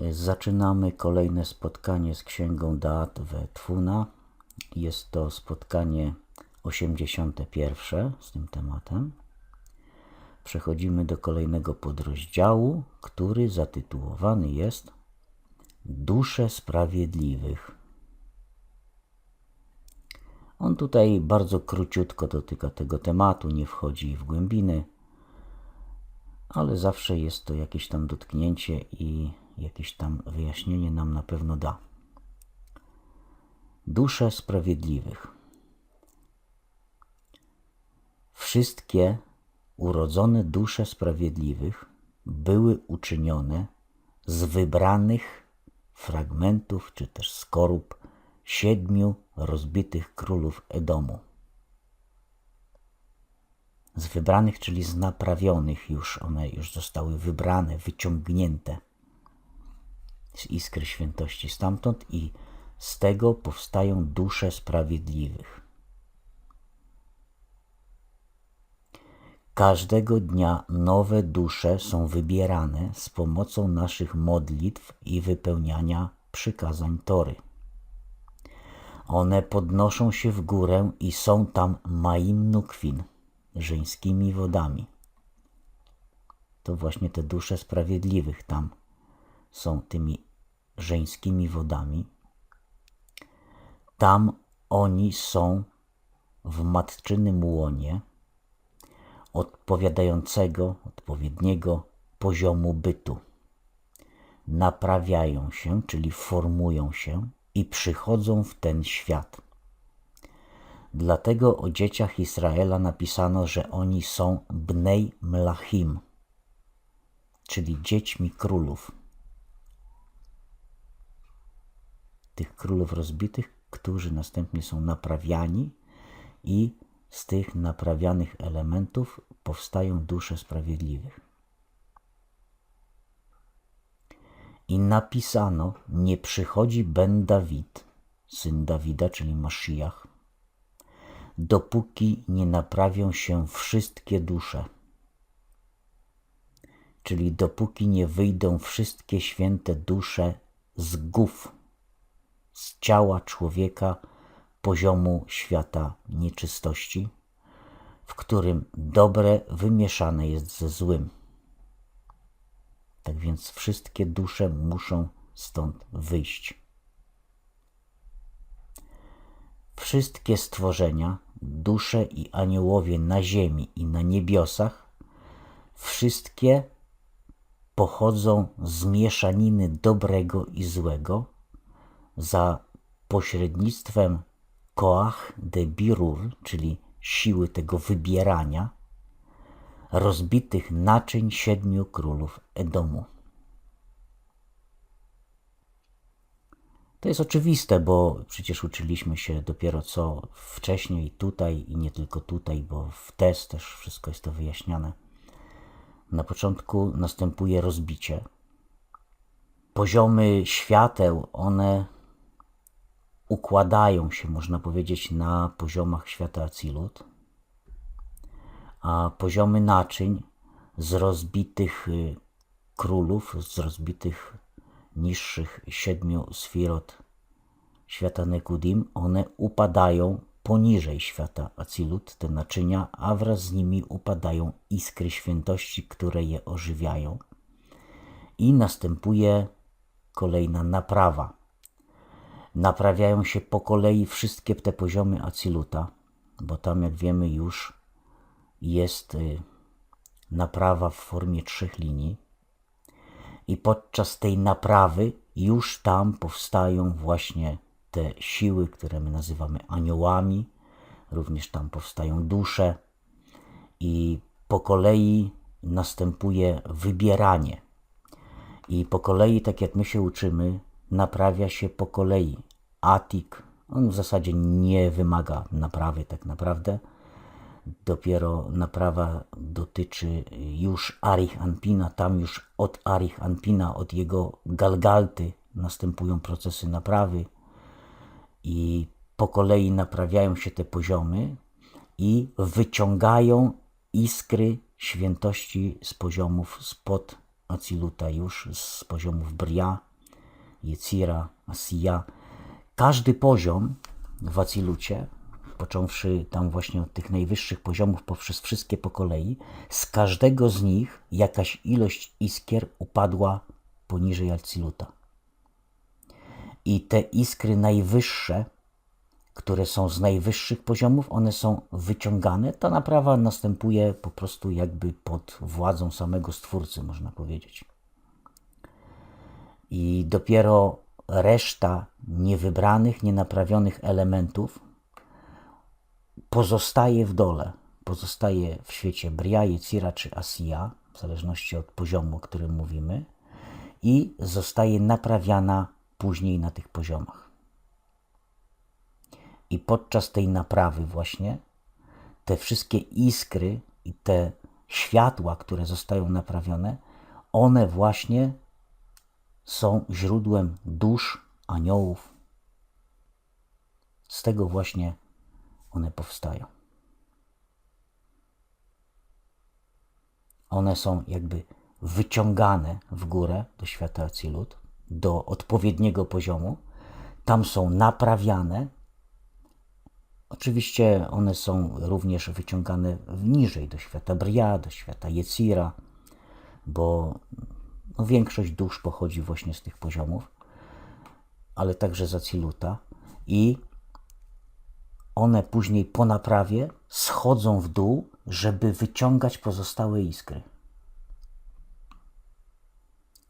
Zaczynamy kolejne spotkanie z Księgą Daat we Twuna. Jest to spotkanie 81 z tym tematem. Przechodzimy do kolejnego podrozdziału, który zatytułowany jest Dusze Sprawiedliwych. On tutaj bardzo króciutko dotyka tego tematu, nie wchodzi w głębiny, ale zawsze jest to jakieś tam dotknięcie i jakieś tam wyjaśnienie nam na pewno da. Dusze sprawiedliwych. Wszystkie urodzone dusze sprawiedliwych były uczynione z wybranych fragmentów czy też skorup siedmiu rozbitych królów Edomu. Z wybranych, czyli z naprawionych już, one już zostały wybrane, wyciągnięte z iskry świętości stamtąd i z tego powstają dusze sprawiedliwych. Każdego dnia nowe dusze są wybierane z pomocą naszych modlitw i wypełniania przykazań Tory. One podnoszą się w górę i są tam Maim Nukwin, żeńskimi wodami. To właśnie te dusze sprawiedliwych tam są tymi żeńskimi wodami. Tam oni są w matczynym łonie odpowiadającego, odpowiedniego poziomu bytu. Naprawiają się, czyli formują się i przychodzą w ten świat. Dlatego o dzieciach Izraela napisano, że oni są Bnej Mlachim, czyli dziećmi królów. Tych królów rozbitych, którzy następnie są naprawiani i z tych naprawianych elementów powstają dusze sprawiedliwych. I napisano, nie przychodzi Ben Dawid, syn Dawida, czyli Maszyjach, dopóki nie naprawią się wszystkie dusze. Czyli dopóki nie wyjdą wszystkie święte dusze z głów, z ciała człowieka, poziomu świata nieczystości, w którym dobre wymieszane jest ze złym. Tak więc wszystkie dusze muszą stąd wyjść. Wszystkie stworzenia, dusze i aniołowie na ziemi i na niebiosach, wszystkie pochodzą z mieszaniny dobrego i złego za pośrednictwem Koach de Birur, czyli siły tego wybierania, rozbitych naczyń siedmiu królów Edomu. To jest oczywiste, bo przecież uczyliśmy się dopiero co wcześniej tutaj i nie tylko tutaj, bo w test też wszystko jest to wyjaśniane. Na początku następuje rozbicie. Poziomy świateł, one układają się, można powiedzieć, na poziomach świata Acilut, a poziomy naczyń z rozbitych y, królów, z rozbitych niższych siedmiu sfirot świata Nekudim, one upadają poniżej świata Acilut, te naczynia, a wraz z nimi upadają iskry świętości, które je ożywiają. I następuje kolejna naprawa naprawiają się po kolei wszystkie te poziomy Aciluta, bo tam, jak wiemy, już jest y, naprawa w formie trzech linii. I podczas tej naprawy już tam powstają właśnie te siły, które my nazywamy aniołami, również tam powstają dusze, i po kolei następuje wybieranie. I po kolei, tak jak my się uczymy, naprawia się po kolei. Atik, on w zasadzie nie wymaga naprawy tak naprawdę. Dopiero naprawa dotyczy już Arich Anpina. Tam już od Arich Anpina, od jego Galgalty następują procesy naprawy i po kolei naprawiają się te poziomy i wyciągają iskry świętości z poziomów spod Aciluta już z poziomów Bria, Jecira, Asiya. Każdy poziom w Acilucie, począwszy tam właśnie od tych najwyższych poziomów poprzez wszystkie po kolei, z każdego z nich jakaś ilość iskier upadła poniżej Aciluta. I te iskry najwyższe, które są z najwyższych poziomów, one są wyciągane. Ta naprawa następuje po prostu jakby pod władzą samego Stwórcy, można powiedzieć. I dopiero reszta niewybranych, nienaprawionych elementów pozostaje w dole. Pozostaje w świecie Bria, Jecira czy Asiya, w zależności od poziomu, o którym mówimy, i zostaje naprawiana później na tych poziomach. I podczas tej naprawy, właśnie, te wszystkie iskry i te światła, które zostają naprawione, one właśnie są źródłem dusz aniołów. Z tego właśnie one powstają. One są jakby wyciągane w górę do świata Acilut, do odpowiedniego poziomu. Tam są naprawiane. Oczywiście one są również wyciągane niżej do świata Bria, do świata Jecira, bo no, większość dusz pochodzi właśnie z tych poziomów, ale także z Aciluta i one później po naprawie schodzą w dół, żeby wyciągać pozostałe iskry.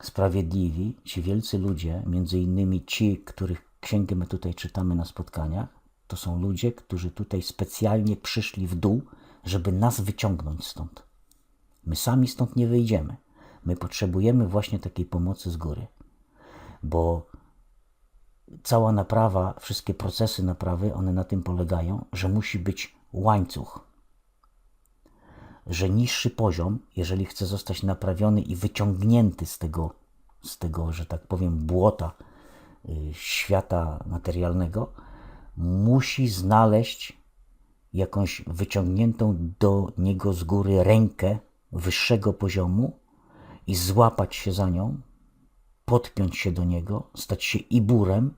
Sprawiedliwi, ci wielcy ludzie, między innymi ci, których księgę my tutaj czytamy na spotkaniach, to są ludzie, którzy tutaj specjalnie przyszli w dół, żeby nas wyciągnąć stąd. My sami stąd nie wyjdziemy. My potrzebujemy właśnie takiej pomocy z góry, bo cała naprawa, wszystkie procesy naprawy, one na tym polegają, że musi być łańcuch. Że niższy poziom, jeżeli chce zostać naprawiony i wyciągnięty z tego, z tego że tak powiem, błota y, świata materialnego, musi znaleźć jakąś wyciągniętą do niego z góry rękę wyższego poziomu i złapać się za nią, podpiąć się do niego, stać się iburem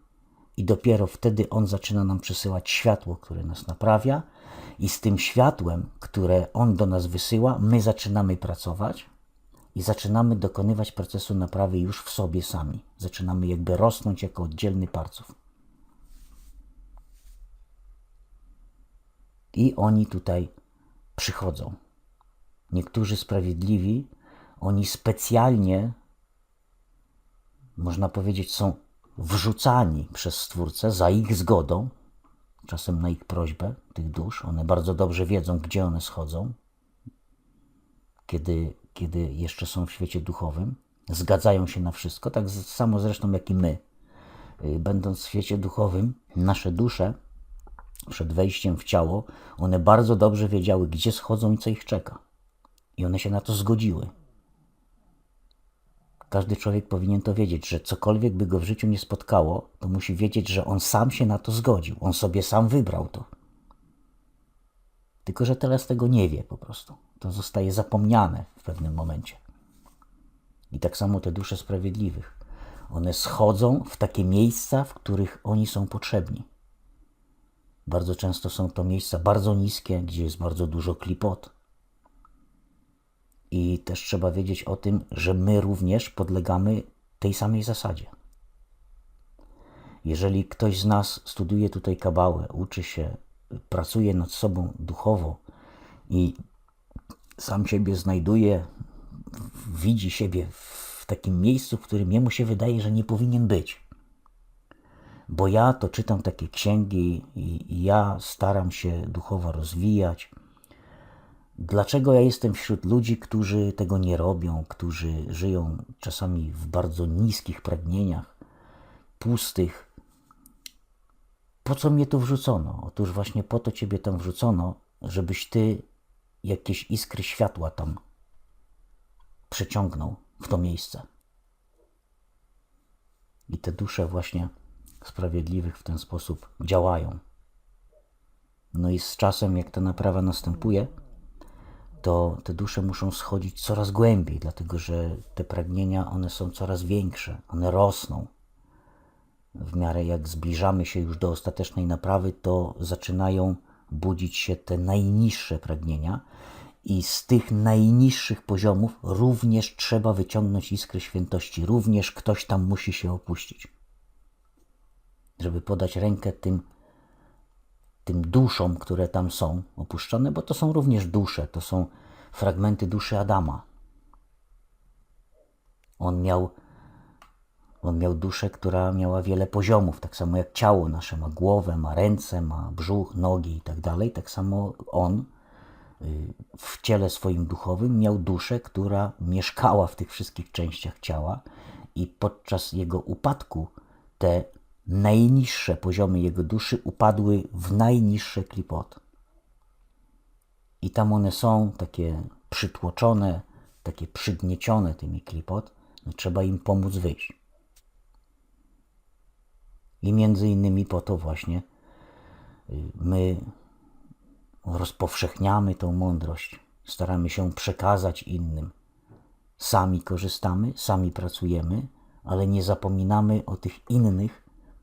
i dopiero wtedy on zaczyna nam przesyłać światło, które nas naprawia i z tym światłem, które on do nas wysyła, my zaczynamy pracować i zaczynamy dokonywać procesu naprawy już w sobie sami. Zaczynamy jakby rosnąć jako oddzielny parców. I oni tutaj przychodzą. Niektórzy sprawiedliwi, oni specjalnie, można powiedzieć, są wrzucani przez Stwórcę za ich zgodą, czasem na ich prośbę, tych dusz. One bardzo dobrze wiedzą, gdzie one schodzą, kiedy, kiedy jeszcze są w świecie duchowym. Zgadzają się na wszystko, tak samo zresztą jak i my. Y, będąc w świecie duchowym, nasze dusze przed wejściem w ciało, one bardzo dobrze wiedziały, gdzie schodzą i co ich czeka. I one się na to zgodziły. Każdy człowiek powinien to wiedzieć, że cokolwiek by go w życiu nie spotkało, to musi wiedzieć, że on sam się na to zgodził. On sobie sam wybrał to. Tylko, że teraz tego nie wie po prostu. To zostaje zapomniane w pewnym momencie. I tak samo te dusze sprawiedliwych. One schodzą w takie miejsca, w których oni są potrzebni. Bardzo często są to miejsca bardzo niskie, gdzie jest bardzo dużo klipot, i też trzeba wiedzieć o tym, że my również podlegamy tej samej zasadzie. Jeżeli ktoś z nas studiuje tutaj kabałę, uczy się, pracuje nad sobą duchowo i sam siebie znajduje, widzi siebie w takim miejscu, w którym jemu się wydaje, że nie powinien być. Bo ja to czytam takie księgi i ja staram się duchowo rozwijać, Dlaczego ja jestem wśród ludzi, którzy tego nie robią, którzy żyją czasami w bardzo niskich pragnieniach, pustych? Po co mnie tu wrzucono? Otóż właśnie po to Ciebie tam wrzucono, żebyś Ty jakieś iskry światła tam przeciągnął w to miejsce. I te dusze właśnie sprawiedliwych w ten sposób działają. No i z czasem, jak ta naprawa następuje, to te dusze muszą schodzić coraz głębiej, dlatego że te pragnienia one są coraz większe, one rosną. W miarę jak zbliżamy się już do ostatecznej naprawy, to zaczynają budzić się te najniższe pragnienia, i z tych najniższych poziomów również trzeba wyciągnąć iskrę świętości, również ktoś tam musi się opuścić, żeby podać rękę tym tym duszom, które tam są opuszczone, bo to są również dusze, to są fragmenty duszy Adama. On miał, on miał duszę, która miała wiele poziomów, tak samo jak ciało nasze ma głowę, ma ręce, ma brzuch, nogi i tak dalej. Tak samo on y, w ciele swoim duchowym miał duszę, która mieszkała w tych wszystkich częściach ciała i podczas jego upadku te najniższe poziomy jego duszy upadły w najniższe klipot. I tam one są takie przytłoczone, takie przygniecione tymi klipot. No, trzeba im pomóc wyjść. I między innymi po to właśnie y, my rozpowszechniamy tą mądrość, staramy się przekazać innym. Sami korzystamy, sami pracujemy, ale nie zapominamy o tych innych,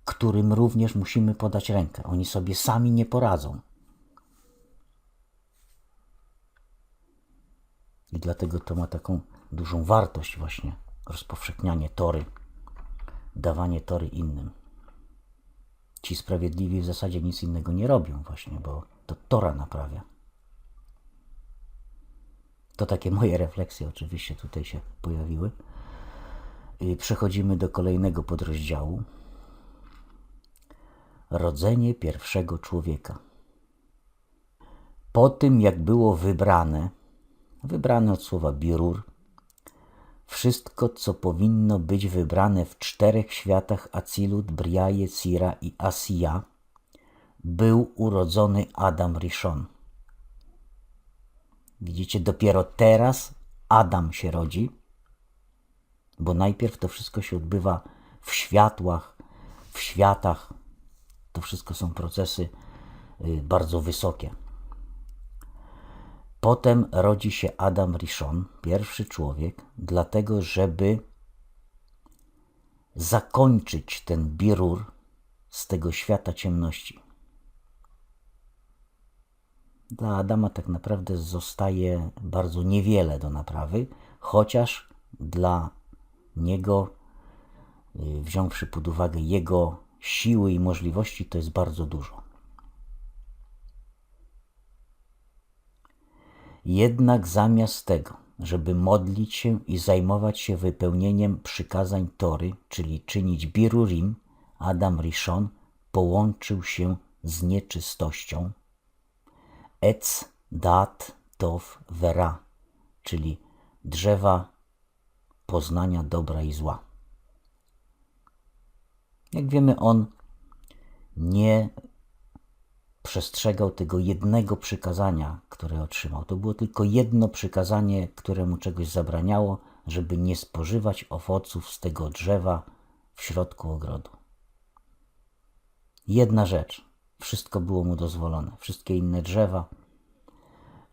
którym również musimy podać rękę. Oni sobie sami nie poradzą. I dlatego to ma taką dużą wartość właśnie rozpowszechnianie tory, dawanie tory innym. Ci sprawiedliwi w zasadzie nic innego nie robią właśnie, bo to tora naprawia. To takie moje refleksje oczywiście tutaj się pojawiły. I przechodzimy do kolejnego podrozdziału, rodzenie pierwszego człowieka. Po tym, jak było wybrane, wybrane od słowa birur, wszystko, co powinno być wybrane w czterech światach Acilut, Briaje, Sira i Asija, był urodzony Adam Rishon. Widzicie, dopiero teraz Adam się rodzi, bo najpierw to wszystko się odbywa w światłach, w światach, to wszystko są procesy y, bardzo wysokie. Potem rodzi się Adam Rishon, pierwszy człowiek, dlatego żeby zakończyć ten birur z tego świata ciemności. Dla Adama tak naprawdę zostaje bardzo niewiele do naprawy, chociaż dla niego, y, wziąwszy pod uwagę jego siły i możliwości to jest bardzo dużo. Jednak zamiast tego, żeby modlić się i zajmować się wypełnieniem przykazań Tory, czyli czynić birurim, Adam Rishon połączył się z nieczystością Ec dat tov vera, czyli drzewa poznania dobra i zła. Jak wiemy, on nie przestrzegał tego jednego przykazania, które otrzymał. To było tylko jedno przykazanie, które mu czegoś zabraniało, żeby nie spożywać owoców z tego drzewa w środku ogrodu. Jedna rzecz, wszystko było mu dozwolone, wszystkie inne drzewa.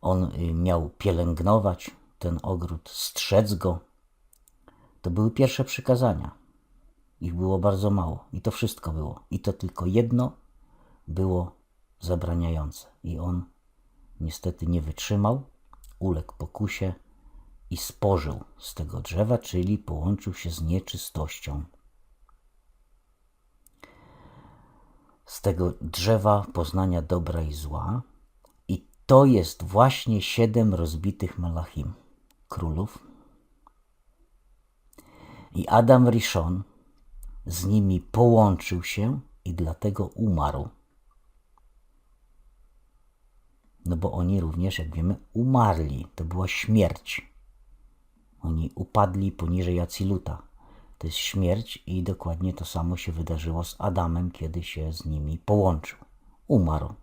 On y, miał pielęgnować ten ogród, strzec go. To były pierwsze przykazania. Ich było bardzo mało i to wszystko było. I to tylko jedno było zabraniające. I on niestety nie wytrzymał, uległ pokusie i spożył z tego drzewa, czyli połączył się z nieczystością. Z tego drzewa poznania dobra i zła. I to jest właśnie siedem rozbitych malachim, królów. I Adam Rishon z nimi połączył się i dlatego umarł. No bo oni również, jak wiemy, umarli. To była śmierć. Oni upadli poniżej Aciluta. To jest śmierć i dokładnie to samo się wydarzyło z Adamem, kiedy się z nimi połączył. Umarł.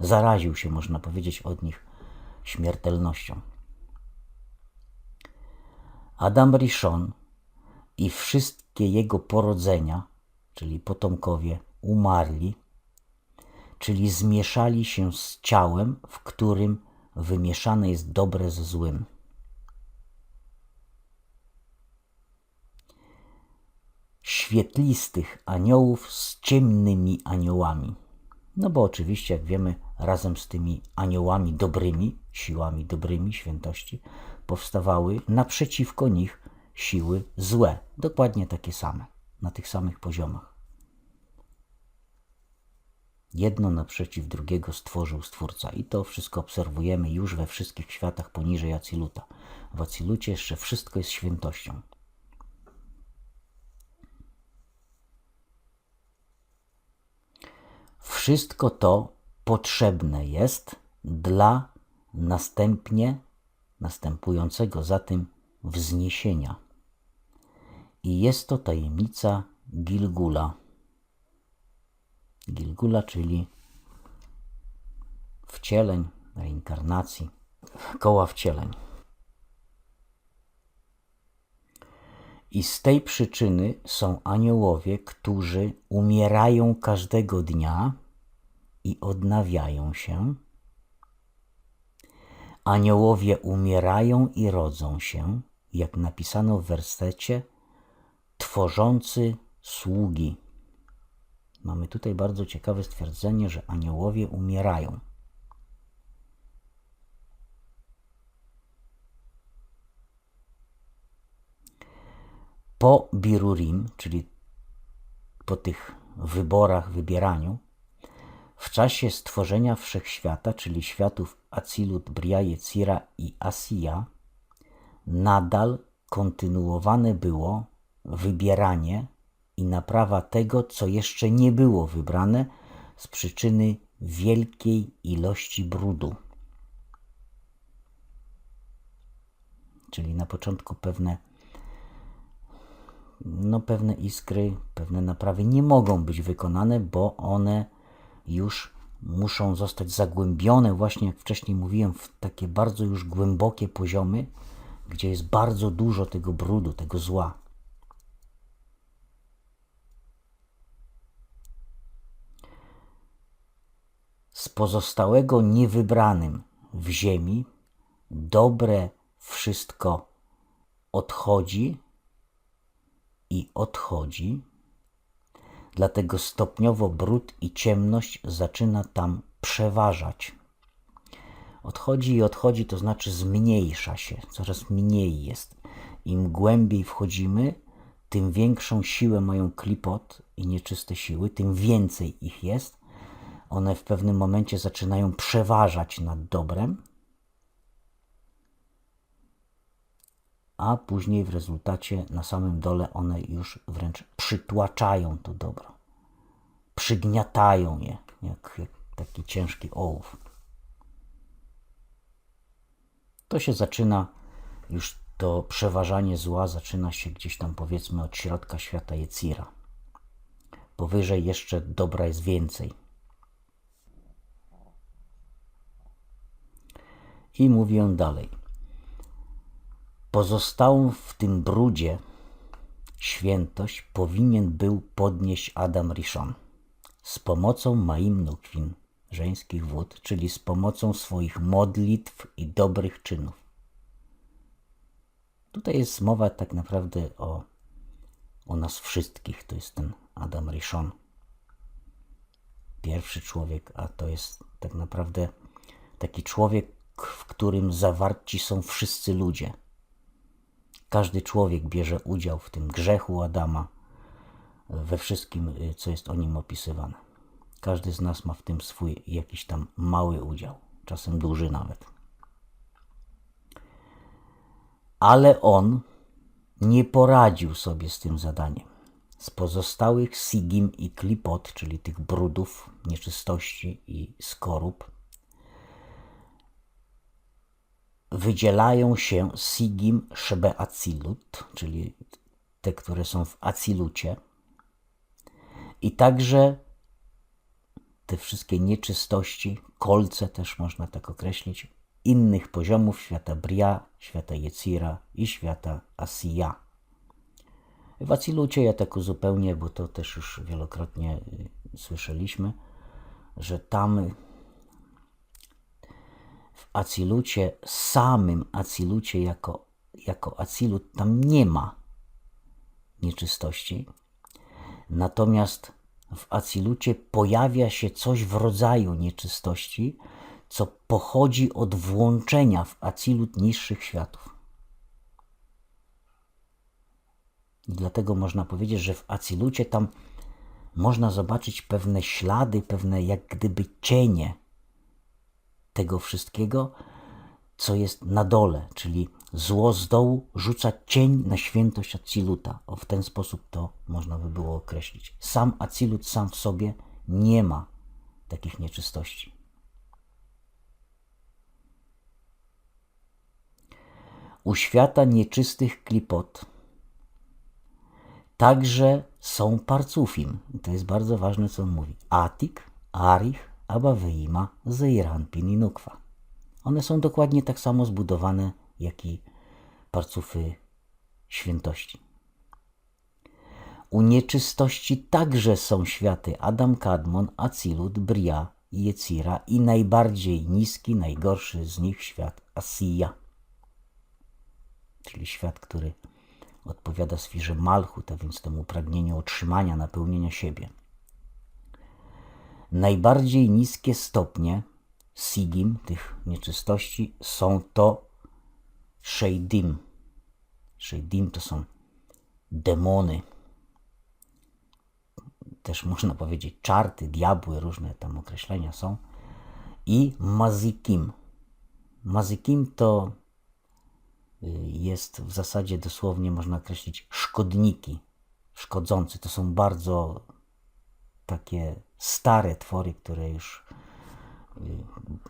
Zaraził się, można powiedzieć, od nich śmiertelnością. Adam Rishon i wszystkie jego porodzenia, czyli potomkowie, umarli, czyli zmieszali się z ciałem, w którym wymieszane jest dobre ze złym. Świetlistych aniołów z ciemnymi aniołami. No bo oczywiście, jak wiemy, razem z tymi aniołami dobrymi, siłami dobrymi świętości, powstawały naprzeciwko nich siły złe, dokładnie takie same, na tych samych poziomach. Jedno naprzeciw drugiego stworzył Stwórca i to wszystko obserwujemy już we wszystkich światach poniżej Aciluta. W Acilucie jeszcze wszystko jest świętością. Wszystko to potrzebne jest dla następnie następującego za tym wzniesienia. I jest to tajemnica Gilgula. Gilgula, czyli wcieleń, reinkarnacji, koła wcieleń. I z tej przyczyny są aniołowie, którzy umierają każdego dnia i odnawiają się. Aniołowie umierają i rodzą się, jak napisano w wersecie, tworzący sługi. Mamy tutaj bardzo ciekawe stwierdzenie, że aniołowie umierają. Po Birurim, czyli po tych wyborach, wybieraniu, w czasie stworzenia wszechświata, czyli światów Acilut, Bria, Jecira i Asija, nadal kontynuowane było wybieranie i naprawa tego, co jeszcze nie było wybrane z przyczyny wielkiej ilości brudu. Czyli na początku pewne, no pewne iskry, pewne naprawy nie mogą być wykonane, bo one już muszą zostać zagłębione, właśnie jak wcześniej mówiłem, w takie bardzo już głębokie poziomy, gdzie jest bardzo dużo tego brudu, tego zła. Z pozostałego niewybranym w ziemi, dobre wszystko odchodzi i odchodzi, dlatego stopniowo brud i ciemność zaczyna tam przeważać. Odchodzi i odchodzi, to znaczy zmniejsza się, coraz mniej jest. Im głębiej wchodzimy, tym większą siłę mają klipot i nieczyste siły, tym więcej ich jest, one w pewnym momencie zaczynają przeważać nad dobrem, a później w rezultacie na samym dole one już wręcz przytłaczają to dobro, przygniatają je, jak, jak taki ciężki ołów. To się zaczyna, już to przeważanie zła zaczyna się gdzieś tam powiedzmy od środka świata Jecira. Powyżej jeszcze dobra jest więcej. I mówi on dalej. Pozostałą w tym brudzie świętość powinien był podnieść Adam Rishon z pomocą Maim Nukwin, żeńskich wód, czyli z pomocą swoich modlitw i dobrych czynów. Tutaj jest mowa tak naprawdę o, o nas wszystkich. To jest ten Adam Rishon, pierwszy człowiek, a to jest tak naprawdę taki człowiek, w którym zawarci są wszyscy ludzie. Każdy człowiek bierze udział w tym grzechu Adama, we wszystkim, y, co jest o nim opisywane. Każdy z nas ma w tym swój jakiś tam mały udział, czasem duży nawet. Ale on nie poradził sobie z tym zadaniem. Z pozostałych sigim i klipot, czyli tych brudów, nieczystości i skorup, wydzielają się sigim szebe acilut, czyli te, które są w acilucie. I także te wszystkie nieczystości, kolce też można tak określić, innych poziomów świata Bria, świata Jecira i świata Asija. W Acilucie ja tak uzupełnię, bo to też już wielokrotnie y, słyszeliśmy, że tam w Acilucie, samym Acilucie jako, jako Acilut, tam nie ma nieczystości. Natomiast w Acilucie pojawia się coś w rodzaju nieczystości, co pochodzi od włączenia w Acilut niższych światów. I dlatego można powiedzieć, że w Acilucie tam można zobaczyć pewne ślady, pewne jak gdyby cienie tego wszystkiego, co jest na dole, czyli zło z dołu rzuca cień na świętość Aciluta. O, w ten sposób to można by było określić. Sam Acilut sam w sobie nie ma takich nieczystości. U świata nieczystych klipot także są parcufim. To jest bardzo ważne, co on mówi. Atik, Arich, Abaweima, Zeiranpin i Nukwa. One są dokładnie tak samo zbudowane, jak i parcufy świętości. U nieczystości także są światy Adam, Kadmon, Acilut, Bria i Jecira i najbardziej niski, najgorszy z nich świat Asija, czyli świat, który odpowiada sfirze Malchut, a więc temu pragnieniu otrzymania, napełnienia siebie. Najbardziej niskie stopnie sigim, tych nieczystości, są to sheidim. Sheidim to są demony. Też można powiedzieć czarty, diabły, różne tam określenia są. I mazikim. Mazikim to jest w zasadzie dosłownie można określić szkodniki, szkodzący. To są bardzo takie stare twory, które już y,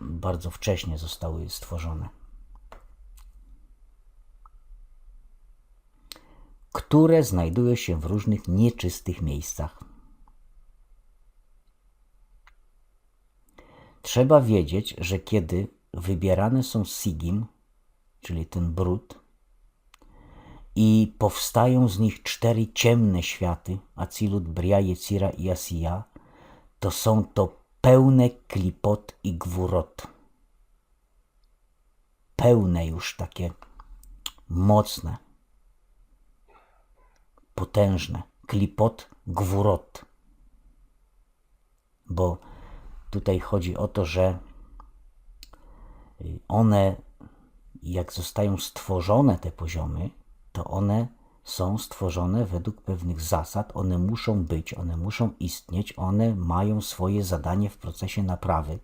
bardzo wcześnie zostały stworzone. Które znajdują się w różnych nieczystych miejscach. Trzeba wiedzieć, że kiedy wybierane są sigim, czyli ten brud, i powstają z nich cztery ciemne światy, Acilut, Bria, Jecira i Asija, to są to pełne klipot i gwurot. Pełne już takie mocne, potężne. Klipot, gwurot. Bo tutaj chodzi o to, że one jak zostają stworzone te poziomy, to one są stworzone według pewnych zasad, one muszą być, one muszą istnieć, one mają swoje zadanie w procesie naprawy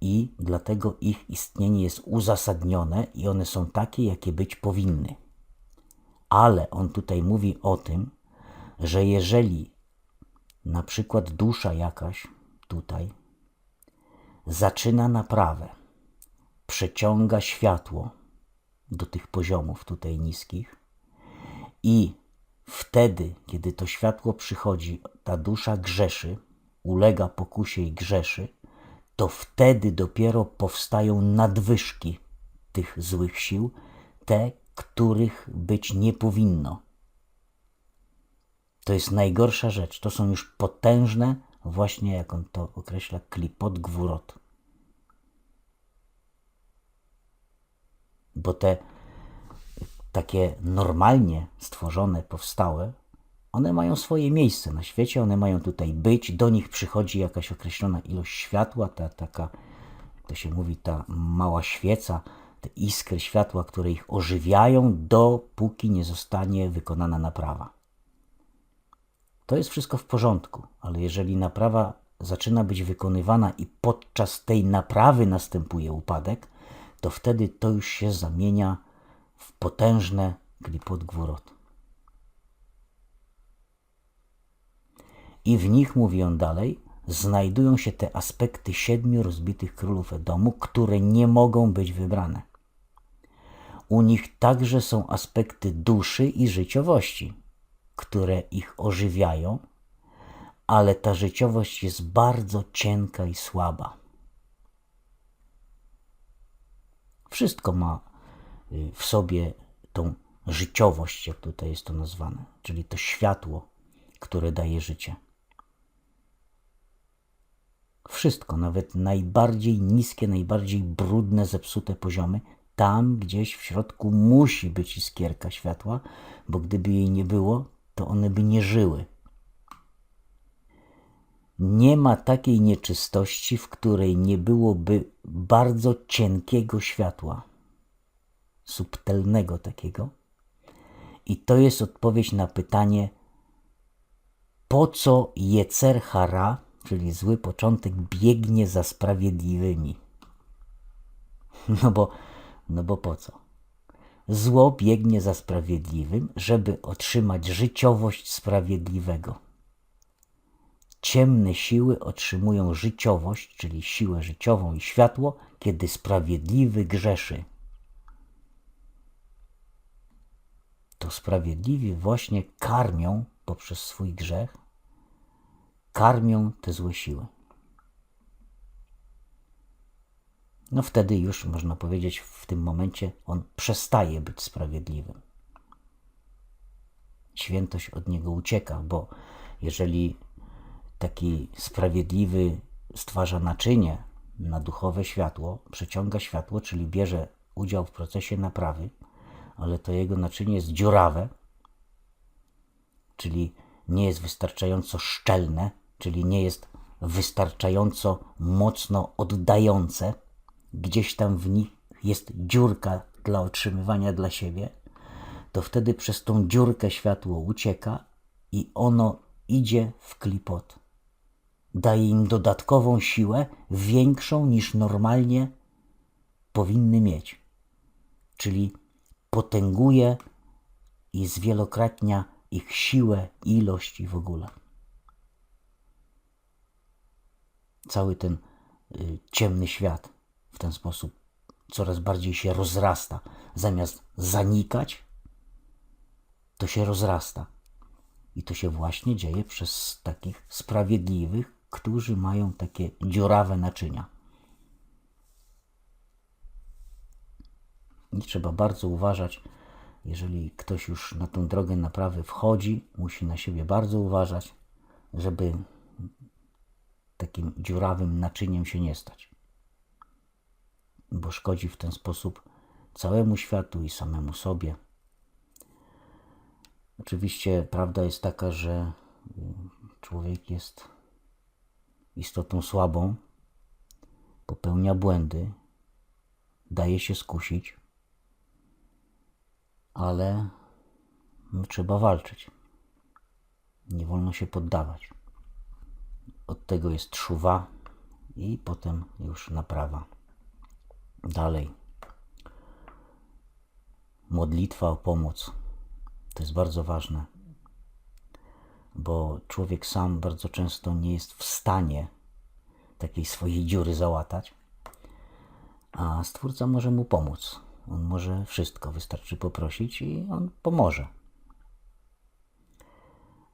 i dlatego ich istnienie jest uzasadnione i one są takie, jakie być powinny. Ale on tutaj mówi o tym, że jeżeli na przykład dusza jakaś tutaj zaczyna naprawę, przeciąga światło do tych poziomów tutaj niskich i wtedy, kiedy to światło przychodzi, ta dusza grzeszy, ulega pokusie i grzeszy, to wtedy dopiero powstają nadwyżki tych złych sił, te, których być nie powinno. To jest najgorsza rzecz. To są już potężne, właśnie jak on to określa, klipot gwurot. bo te takie normalnie stworzone, powstałe, one mają swoje miejsce na świecie, one mają tutaj być, do nich przychodzi jakaś określona ilość światła, ta taka, jak to się mówi, ta mała świeca, te iskry światła, które ich ożywiają, dopóki nie zostanie wykonana naprawa. To jest wszystko w porządku, ale jeżeli naprawa zaczyna być wykonywana i podczas tej naprawy następuje upadek, to wtedy to już się zamienia w potężne glipot gwurot. I w nich, mówi on dalej, znajdują się te aspekty siedmiu rozbitych królów Edomu, które nie mogą być wybrane. U nich także są aspekty duszy i życiowości, które ich ożywiają, ale ta życiowość jest bardzo cienka i słaba. Wszystko ma w sobie tą życiowość, jak tutaj jest to nazwane, czyli to światło, które daje życie. Wszystko, nawet najbardziej niskie, najbardziej brudne, zepsute poziomy, tam gdzieś w środku musi być iskierka światła, bo gdyby jej nie było, to one by nie żyły. Nie ma takiej nieczystości, w której nie byłoby bardzo cienkiego światła, subtelnego takiego. I to jest odpowiedź na pytanie, po co Jecer Hara, czyli zły początek, biegnie za sprawiedliwymi. No bo, no bo po co? Zło biegnie za sprawiedliwym, żeby otrzymać życiowość sprawiedliwego. Ciemne siły otrzymują życiowość, czyli siłę życiową i światło, kiedy sprawiedliwy grzeszy. To sprawiedliwi właśnie karmią poprzez swój grzech, karmią te złe siły. No wtedy już można powiedzieć, w tym momencie on przestaje być sprawiedliwym. Świętość od niego ucieka, bo jeżeli taki sprawiedliwy stwarza naczynie na duchowe światło, przyciąga światło, czyli bierze udział w procesie naprawy, ale to jego naczynie jest dziurawe, czyli nie jest wystarczająco szczelne, czyli nie jest wystarczająco mocno oddające, gdzieś tam w nich jest dziurka dla otrzymywania dla siebie, to wtedy przez tą dziurkę światło ucieka i ono idzie w klipot. Daje im dodatkową siłę, większą niż normalnie powinny mieć. Czyli potęguje i zwielokrotnia ich siłę, ilość i w ogóle. Cały ten y, ciemny świat w ten sposób coraz bardziej się rozrasta. Zamiast zanikać, to się rozrasta. I to się właśnie dzieje przez takich sprawiedliwych, którzy mają takie dziurawe naczynia. I trzeba bardzo uważać, jeżeli ktoś już na tę drogę naprawy wchodzi, musi na siebie bardzo uważać, żeby takim dziurawym naczyniem się nie stać. Bo szkodzi w ten sposób całemu światu i samemu sobie. Oczywiście prawda jest taka, że człowiek jest istotą słabą, popełnia błędy, daje się skusić, ale trzeba walczyć. Nie wolno się poddawać. Od tego jest szuwa i potem już naprawa. Dalej. Modlitwa o pomoc. To jest bardzo ważne, bo człowiek sam bardzo często nie jest w stanie takiej swojej dziury załatać, a Stwórca może mu pomóc. On może wszystko, wystarczy poprosić i on pomoże.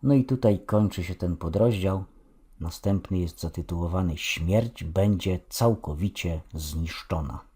No i tutaj kończy się ten podrozdział. Następny jest zatytułowany Śmierć będzie całkowicie zniszczona.